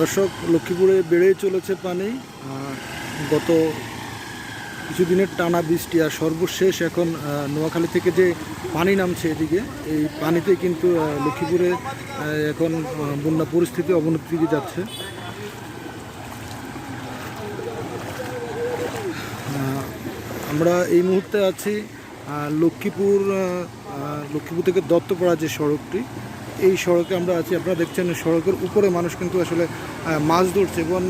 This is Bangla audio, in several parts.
দর্শক, লক্ষ্মীপুরে বেড়েই চলেছে পানি। গত কিছুদিনের টানা বৃষ্টি আর সর্বশেষ এখন নোয়াখালী থেকে যে পানি নামছে এদিকে, এই পানিতে কিন্তু লক্ষ্মীপুরে এখন বন্যা পরিস্থিতি অবনতির দিকে যাচ্ছে। আমরা এই মুহূর্তে আছি লক্ষ্মীপুর লক্ষ্মীপুর থেকে দত্তপাড়া যে সড়কটি এই সড়কে আমরা আছি, আপনারা দেখছেন সড়কের উপরে মানুষ কিন্তু আসলে মাছ ধরছে এবং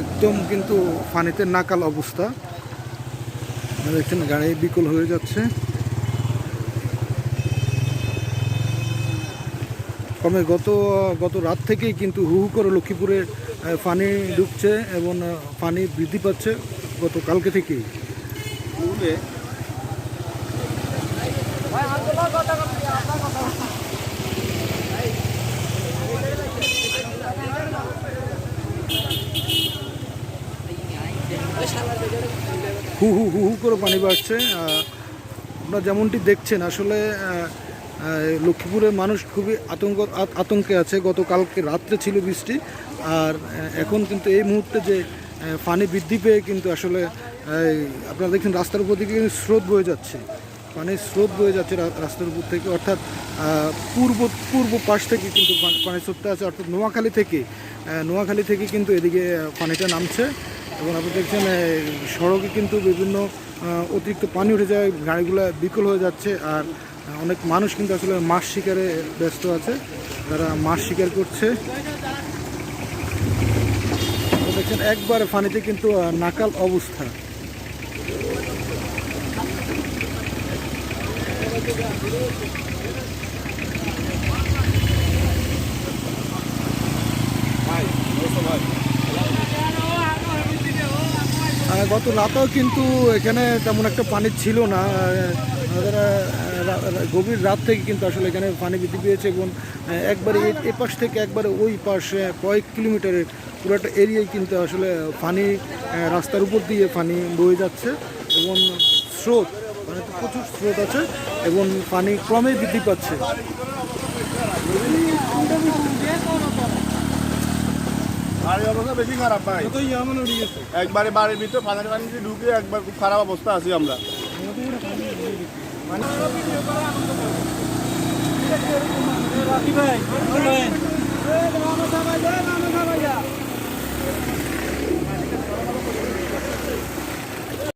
একদম কিন্তু পানিতে নাকাল অবস্থা। দেখছেন গাড়ি বিকল হয়ে যাচ্ছে। কমে গত গত রাত থেকেই কিন্তু হু হু করে লক্ষ্মীপুরে পানি ঢুকছে এবং পানি বৃদ্ধি পাচ্ছে গত কালকে থেকেই হু হু হু হু করে পানি বাড়ছে। আপনারা যেমনটি দেখছেন, আসলে লক্ষ্মীপুরের মানুষ খুবই আতঙ্ক, আত- আতঙ্কে আছে। গতকালকে রাত্রে ছিল বৃষ্টি, আর এখন কিন্তু এই মুহূর্তে যে পানি বৃদ্ধি পেয়ে কিন্তু আসলে আপনারা দেখছেন, রাস্তার উপর দিকে কিন্তু স্রোত বয়ে যাচ্ছে। পানির স্রোত বয়ে যাচ্ছে রাস্তার উপর থেকে। অর্থাৎ পূর্ব পূর্ব পাশ থেকে কিন্তু পান- পানির স্রোতটা আছে। অর্থাৎ নোয়াখালী থেকে নোয়াখালী থেকে কিন্তু এদিকে পানিটা নামছে। এবং আপনি দেখছেন সড়কে কিন্তু বিভিন্ন অতিরিক্ত পানি উঠে যায় গাড়িগুলো বিকল হয়ে যাচ্ছে আর অনেক মানুষ কিন্তু আসলে মাছ শিকারে ব্যস্ত আছে। তারা মাছ শিকার করছে। দেখছেন একবার পানিতে কিন্তু নাকাল অবস্থা। আহ, গত রাতেও কিন্তু এখানে তেমন একটা পানি ছিল না। গভীর রাত থেকে কিন্তু আসলে এখানে পানি বৃদ্ধি পেয়েছে এবং একবারে এ- পাশ থেকে একবারে ওই পাশে কয়েক কিলোমিটারের পুরো একটা এরিয়ায় কিন্তু আসলে পানি রাস্তার উপর দিয়ে পানি বয়ে যাচ্ছে এবং স্রোত মানে প্রচুর স্রোত আছে এবং পানি ক্রমেই বৃদ্ধি পাচ্ছে। বাড়ির অবস্থা বেশি খারাপ ভাই। একবারে বাড়ির ভিতরে পানি পানি ঢুকে একবার খুব খারাপ অবস্থা আছি আমরা।